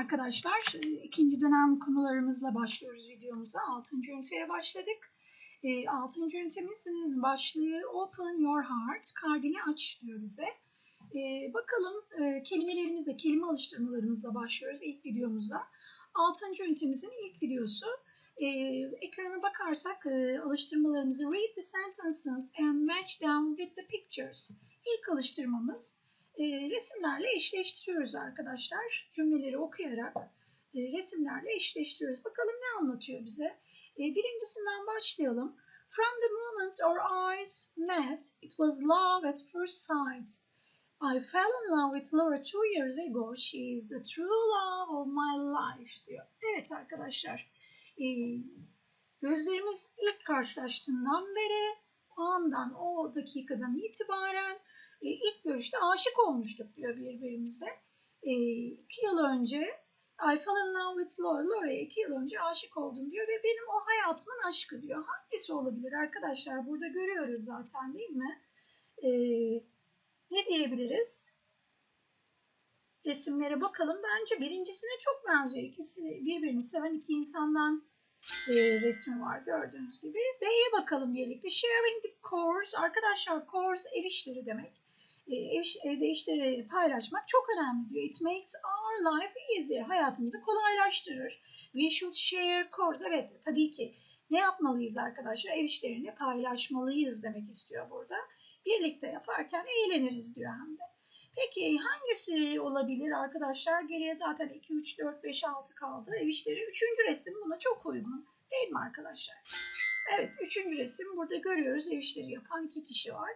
arkadaşlar. Ee, İkinci dönem konularımızla başlıyoruz videomuza. Altıncı üniteye başladık. Ee, Altıncı ünitemizin başlığı Open Your Heart, kalbini aç diyor bize. Ee, Bakalım e, kelimelerimize, kelime alıştırmalarımızla başlıyoruz ilk videomuza. Altıncı ünitemizin ilk videosu. Ekrana bakarsak e, alıştırmalarımızı Read the sentences and match them with the pictures. İlk alıştırmamız e, resimlerle eşleştiriyoruz arkadaşlar. Cümleleri okuyarak e, resimlerle eşleştiriyoruz. Bakalım ne anlatıyor bize? E, birincisinden başlayalım. From the moment our eyes met, it was love at first sight. I fell in love with Laura two years ago. She is the true love of my life diyor. Evet arkadaşlar. E, gözlerimiz ilk karşılaştığından beri o andan, o dakikadan itibaren e, ilk görüşte aşık olmuştuk diyor birbirimize. E, iki yıl önce I fell in love with Laura. Laura'ya iki yıl önce aşık oldum diyor ve benim o hayatımın aşkı diyor. Hangisi olabilir arkadaşlar? Burada görüyoruz zaten değil mi? E, ne diyebiliriz? Resimlere bakalım. Bence birincisine çok benziyor. İkisi birbirini seven iki insandan e, resmi var gördüğünüz gibi. B'ye bakalım birlikte. Sharing the course. Arkadaşlar course ev işleri demek. E, işleri paylaşmak çok önemli diyor. It makes our life easier. Hayatımızı kolaylaştırır. We should share course. Evet tabii ki ne yapmalıyız arkadaşlar? Ev işlerini paylaşmalıyız demek istiyor burada. Birlikte yaparken eğleniriz diyor hem de. Peki hangisi olabilir arkadaşlar? Geriye zaten 2, 3, 4, 5, 6 kaldı. Ev işleri. Üçüncü resim buna çok uygun. Değil mi arkadaşlar? Evet, üçüncü resim. Burada görüyoruz ev işleri yapan iki kişi var.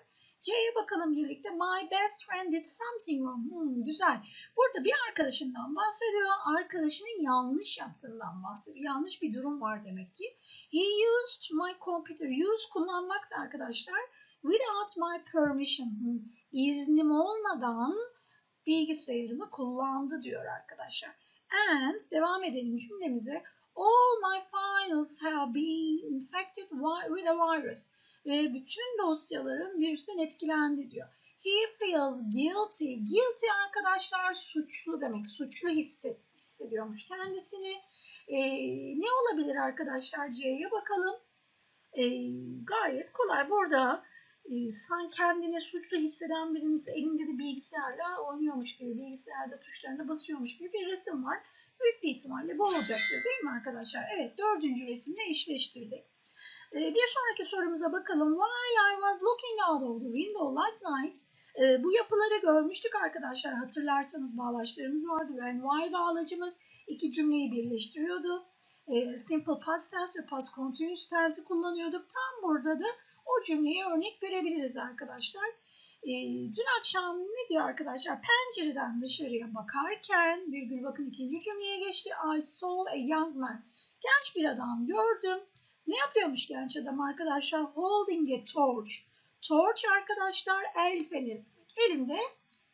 C'ye bakalım birlikte. My best friend did something wrong. Hmm, güzel. Burada bir arkadaşından bahsediyor. Arkadaşının yanlış yaptığından bahsediyor. Yanlış bir durum var demek ki. He used my computer. Use kullanmak da arkadaşlar. Without my permission. Hmm, iznim olmadan bilgisayarımı kullandı diyor arkadaşlar. And devam edelim cümlemize. All my files have been infected wi- with a virus. Ve bütün dosyalarım virüsten etkilendi diyor. He feels guilty. Guilty arkadaşlar suçlu demek. Suçlu hissediyormuş kendisini. Ee, ne olabilir arkadaşlar C'ye bakalım. Ee, gayet kolay. Burada e, sen kendini suçlu hisseden birinin elinde de bilgisayarla oynuyormuş gibi, bilgisayarda tuşlarına basıyormuş gibi bir resim var. Büyük bir ihtimalle bu olacaktır değil mi arkadaşlar? Evet dördüncü resimle eşleştirdik. Ee, bir sonraki sorumuza bakalım. While I was looking out of the window last night. e, bu yapıları görmüştük arkadaşlar. Hatırlarsanız bağlaçlarımız vardı. When why bağlacımız iki cümleyi birleştiriyordu. E, simple past tense ve past continuous tense'i kullanıyorduk. Tam burada da o cümleye örnek verebiliriz arkadaşlar. Dün akşam ne diyor arkadaşlar? Pencereden dışarıya bakarken virgül bakın ikinci cümleye geçti. I saw a young man. Genç bir adam gördüm. Ne yapıyormuş genç adam arkadaşlar? Holding a torch. Torch arkadaşlar el feneri. Elinde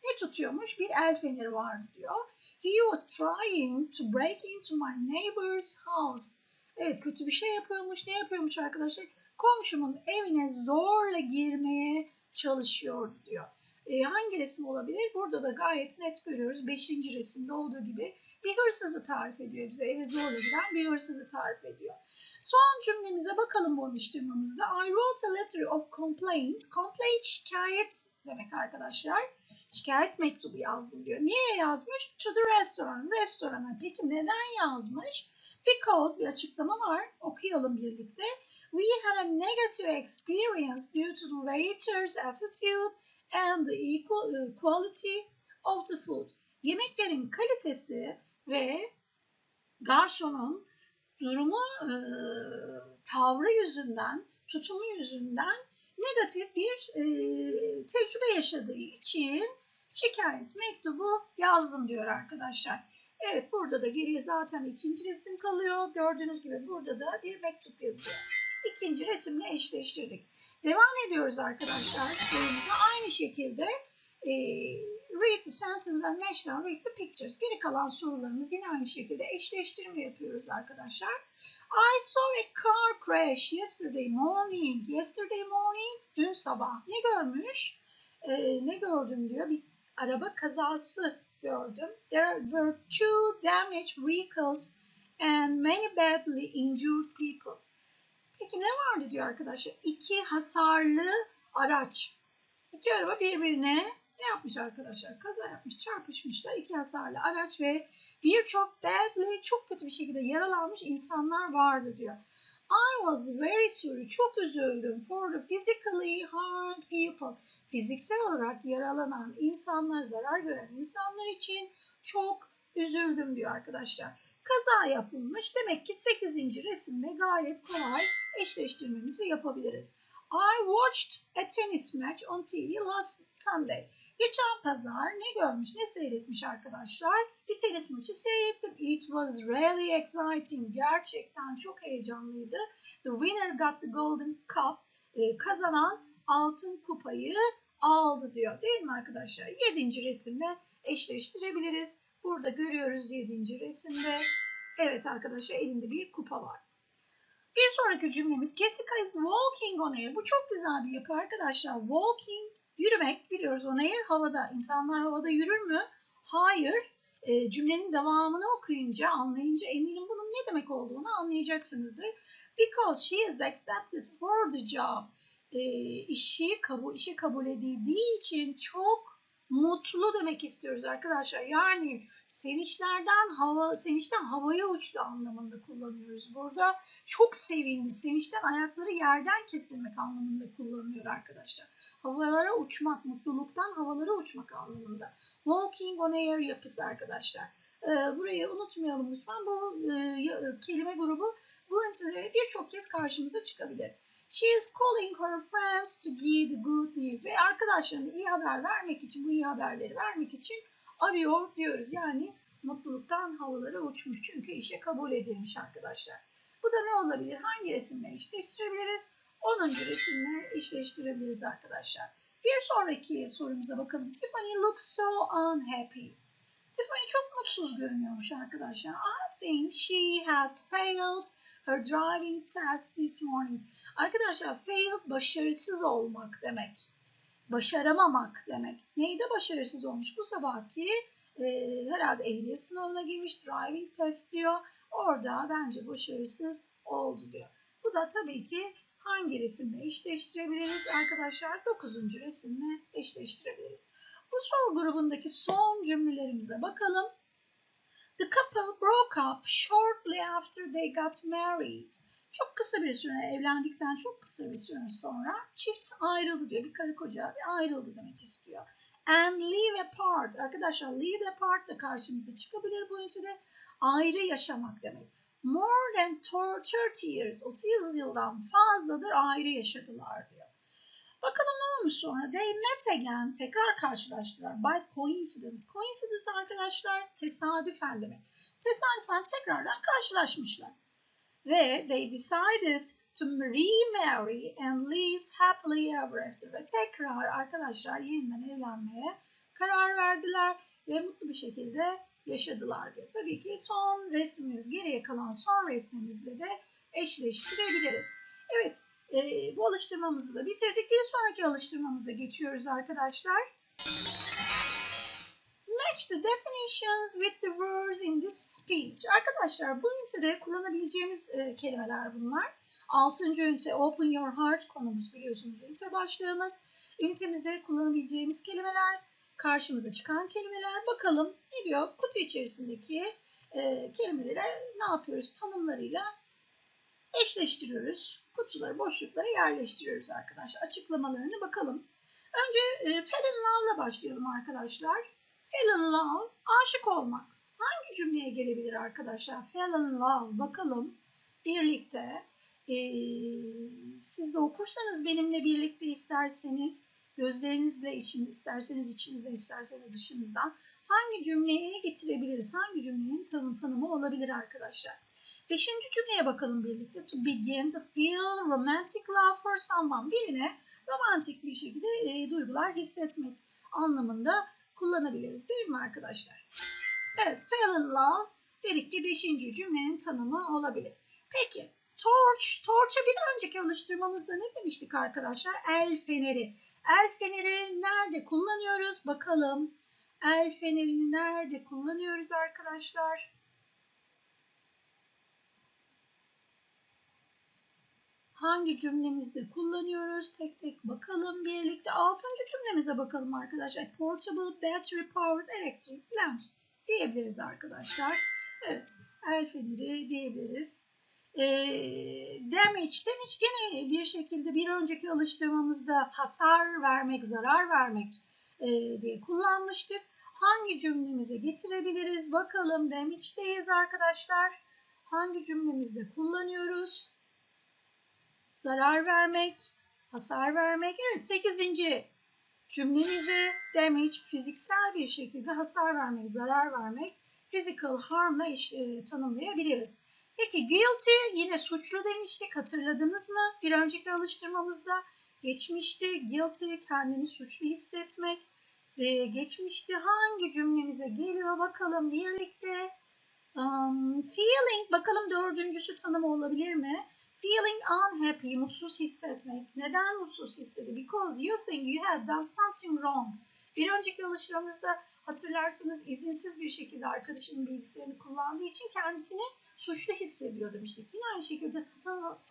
ne tutuyormuş? Bir el feneri vardı diyor. He was trying to break into my neighbor's house. Evet kötü bir şey yapıyormuş. Ne yapıyormuş arkadaşlar? Komşumun evine zorla girmeye çalışıyordu diyor. E, hangi resim olabilir? Burada da gayet net görüyoruz. Beşinci resimde olduğu gibi bir hırsızı tarif ediyor bize. Eve zorla giren bir hırsızı tarif ediyor. Son cümlemize bakalım bu alıştırmamızda. I wrote a letter of complaint. Complaint şikayet demek arkadaşlar. Şikayet mektubu yazdım diyor. Niye yazmış? To the restaurant. Restorana. Peki neden yazmış? Because bir açıklama var. Okuyalım birlikte. We had a negative experience due to the waiter's attitude and the equal, uh, quality of the food. Yemeklerin kalitesi ve garsonun durumu e, tavrı yüzünden, tutumu yüzünden negatif bir tecrübe yaşadığı için şikayet mektubu yazdım diyor arkadaşlar. Evet burada da geriye zaten ikinci resim kalıyor. Gördüğünüz gibi burada da bir mektup yazıyor. İkinci resimle eşleştirdik. Devam ediyoruz arkadaşlar. Aynı şekilde e, read the sentence and match them with the pictures. Geri kalan sorularımız yine aynı şekilde eşleştirme yapıyoruz arkadaşlar. I saw a car crash yesterday morning. Yesterday morning, dün sabah. Ne görmüş? Ee, ne gördüm diyor. Bir araba kazası gördüm. There were two damaged vehicles and many badly injured people. Peki ne vardı diyor arkadaşlar? İki hasarlı araç. İki araba birbirine ne yapmış arkadaşlar? Kaza yapmış, çarpışmışlar. İki hasarlı araç ve birçok badly çok kötü bir şekilde yaralanmış insanlar vardı diyor. I was very sorry. Çok üzüldüm for the physically harmed people. Fiziksel olarak yaralanan insanlar, zarar gören insanlar için çok üzüldüm diyor arkadaşlar. Kaza yapılmış. Demek ki 8. resimle gayet kolay eşleştirmemizi yapabiliriz. I watched a tennis match on TV last Sunday. Geçen pazar ne görmüş, ne seyretmiş arkadaşlar? Bir tenis maçı seyrettim. It was really exciting. Gerçekten çok heyecanlıydı. The winner got the golden cup. Ee, kazanan altın kupayı aldı diyor. Değil mi arkadaşlar? Yedinci resimle eşleştirebiliriz. Burada görüyoruz yedinci resimde. Evet arkadaşlar elinde bir kupa var. Bir sonraki cümlemiz Jessica is walking on air. Bu çok güzel bir yapı arkadaşlar. Walking, yürümek biliyoruz on air havada. İnsanlar havada yürür mü? Hayır. E, cümlenin devamını okuyunca, anlayınca eminim bunun ne demek olduğunu anlayacaksınızdır. Because she is accepted for the job. E, işi kabul, işe kabul edildiği için çok mutlu demek istiyoruz arkadaşlar. Yani sevinçlerden hava, sevinçten havaya uçtu anlamında kullanıyoruz. Burada çok sevindi. Sevinçten ayakları yerden kesilmek anlamında kullanılıyor arkadaşlar. Havalara uçmak, mutluluktan havalara uçmak anlamında. Walking on air yapısı arkadaşlar. Ee, burayı unutmayalım lütfen. Bu e, kelime grubu bu ünitede birçok kez karşımıza çıkabilir. She is calling her friends to give the good news. Ve arkadaşlarına iyi haber vermek için, bu iyi haberleri vermek için arıyor diyoruz. Yani mutluluktan havalara uçmuş çünkü işe kabul edilmiş arkadaşlar. Bu da ne olabilir? Hangi resimle eşleştirebiliriz? 10. resimle eşleştirebiliriz arkadaşlar. Bir sonraki sorumuza bakalım. Tiffany looks so unhappy. Tiffany çok mutsuz görünüyormuş arkadaşlar. I think she has failed her driving test this morning. Arkadaşlar failed başarısız olmak demek. Başaramamak demek. Neyde başarısız olmuş? Bu sabahki e, herhalde ehliyet sınavına girmiş driving test diyor. Orada bence başarısız oldu diyor. Bu da tabii ki hangi resimle eşleştirebiliriz arkadaşlar? 9. resimle eşleştirebiliriz. Bu soru grubundaki son cümlelerimize bakalım. The couple broke up shortly after they got married. Çok kısa bir süre evlendikten çok kısa bir süre sonra çift ayrıldı diyor. Bir karı koca bir ayrıldı demek istiyor. And live apart. Arkadaşlar live apart da karşımıza çıkabilir bu ünitede. Ayrı yaşamak demek. More than 30 years, 30 yıldan fazladır ayrı yaşadılar diyor. Bakalım ne olmuş sonra? They met again. Tekrar karşılaştılar. By coincidence. Coincidence arkadaşlar tesadüfen demek. Tesadüfen tekrardan karşılaşmışlar. Ve they decided to remarry and live happily ever after. Ve tekrar arkadaşlar yeniden evlenmeye karar verdiler ve mutlu bir şekilde yaşadılar diyor. Tabii ki son resmimiz, geriye kalan son resmimizle de eşleştirebiliriz. Evet, e, bu alıştırmamızı da bitirdik. Bir sonraki alıştırmamıza geçiyoruz arkadaşlar. Match the definitions with the words in this speech. Arkadaşlar bu ünitede kullanabileceğimiz e, kelimeler bunlar. Altıncı ünite Open Your Heart konumuz biliyorsunuz ünite başlığımız. Ünitemizde kullanabileceğimiz kelimeler, karşımıza çıkan kelimeler. Bakalım ne diyor? Kutu içerisindeki e, kelimelere ne yapıyoruz? Tanımlarıyla eşleştiriyoruz. Kutuları, boşluklara yerleştiriyoruz arkadaşlar. Açıklamalarını bakalım. Önce e, fell in love'la başlayalım arkadaşlar. Fell in love, aşık olmak. Hangi cümleye gelebilir arkadaşlar? Fell in love, bakalım. Birlikte. E, siz de okursanız benimle birlikte isterseniz, gözlerinizle için, isterseniz içinizde, isterseniz dışınızdan hangi cümleye getirebiliriz? Hangi cümlenin tanım, tanımı olabilir arkadaşlar? Beşinci cümleye bakalım birlikte. To begin to feel romantic love for someone. Birine romantik bir şekilde e, duygular hissetmek anlamında kullanabiliriz değil mi arkadaşlar? Evet, fell in love dedik ki beşinci cümlenin tanımı olabilir. Peki, torch. Torch'a bir önceki alıştırmamızda ne demiştik arkadaşlar? El feneri. El feneri nerede kullanıyoruz? Bakalım. El fenerini nerede kullanıyoruz arkadaşlar? Hangi cümlemizde kullanıyoruz? Tek tek bakalım birlikte. Altıncı cümlemize bakalım arkadaşlar. Portable battery powered electric lamp diyebiliriz arkadaşlar. Evet, el feneri diyebiliriz. E, damage, damage gene bir şekilde bir önceki alıştırmamızda hasar vermek, zarar vermek e, diye kullanmıştık. Hangi cümlemize getirebiliriz? Bakalım damage'deyiz arkadaşlar. Hangi cümlemizde kullanıyoruz? Zarar vermek, hasar vermek. Evet 8. cümlemizi damage fiziksel bir şekilde hasar vermek, zarar vermek, physical harm'la e, tanımlayabiliriz. Peki guilty yine suçlu demiştik hatırladınız mı? Bir önceki alıştırmamızda geçmişti guilty kendini suçlu hissetmek. Ee, geçmişti hangi cümlemize geliyor bakalım birlikte. Um, feeling bakalım dördüncüsü tanımı olabilir mi? Feeling unhappy, mutsuz hissetmek. Neden mutsuz hissediyor? Because you think you have done something wrong. Bir önceki alıştırmamızda hatırlarsınız izinsiz bir şekilde arkadaşının bilgisayarını kullandığı için kendisini suçlu hissediyor demiştik. Yine aynı şekilde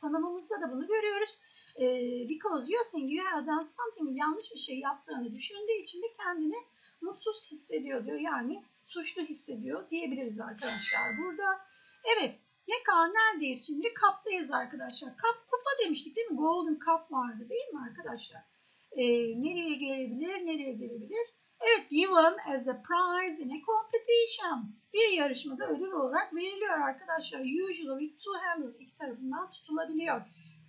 tanımımızda da bunu görüyoruz. Ee, because you think you have done something yanlış bir şey yaptığını düşündüğü için de kendini mutsuz hissediyor diyor. Yani suçlu hissediyor diyebiliriz arkadaşlar burada. Evet kadar neredeyiz şimdi? Kaptayız arkadaşlar. Kap kupa demiştik değil mi? Golden Cup vardı değil mi arkadaşlar? Ee, nereye gelebilir? Nereye gelebilir? Evet, given as a prize in a competition. Bir yarışmada ödül olarak veriliyor arkadaşlar. Usually with two handles iki tarafından tutulabiliyor.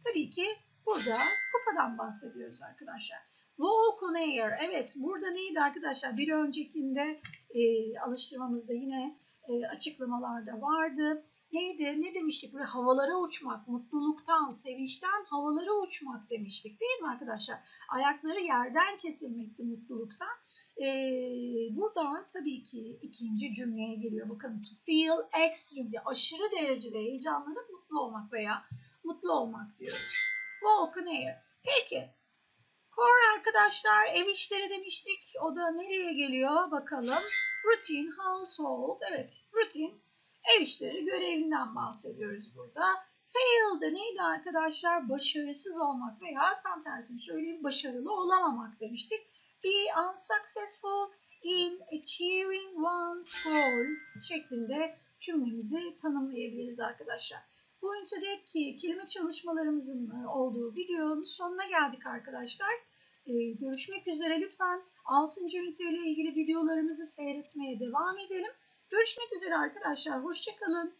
Tabii ki burada kupadan bahsediyoruz arkadaşlar. Walk on air. Evet, burada neydi arkadaşlar? Bir öncekinde e, alıştırmamızda yine e, açıklamalarda vardı. Neydi? Ne demiştik? Böyle havalara uçmak, mutluluktan, sevinçten havalara uçmak demiştik değil mi arkadaşlar? Ayakları yerden kesilmekti mutluluktan. Ee, buradan tabii ki ikinci cümleye geliyor. Bakın to feel extremely aşırı derecede heyecanlanıp mutlu olmak veya mutlu olmak diyoruz. Walk air. Peki. Core arkadaşlar ev işleri demiştik. O da nereye geliyor bakalım. Routine household. Evet rutin ev işleri görevinden bahsediyoruz burada. Fail de neydi arkadaşlar? Başarısız olmak veya tam tersini söyleyeyim başarılı olamamak demiştik be unsuccessful in achieving one's goal şeklinde cümlemizi tanımlayabiliriz arkadaşlar. Bu ünitedeki kelime çalışmalarımızın olduğu videonun sonuna geldik arkadaşlar. Ee, görüşmek üzere lütfen 6. ünite ilgili videolarımızı seyretmeye devam edelim. Görüşmek üzere arkadaşlar. Hoşçakalın.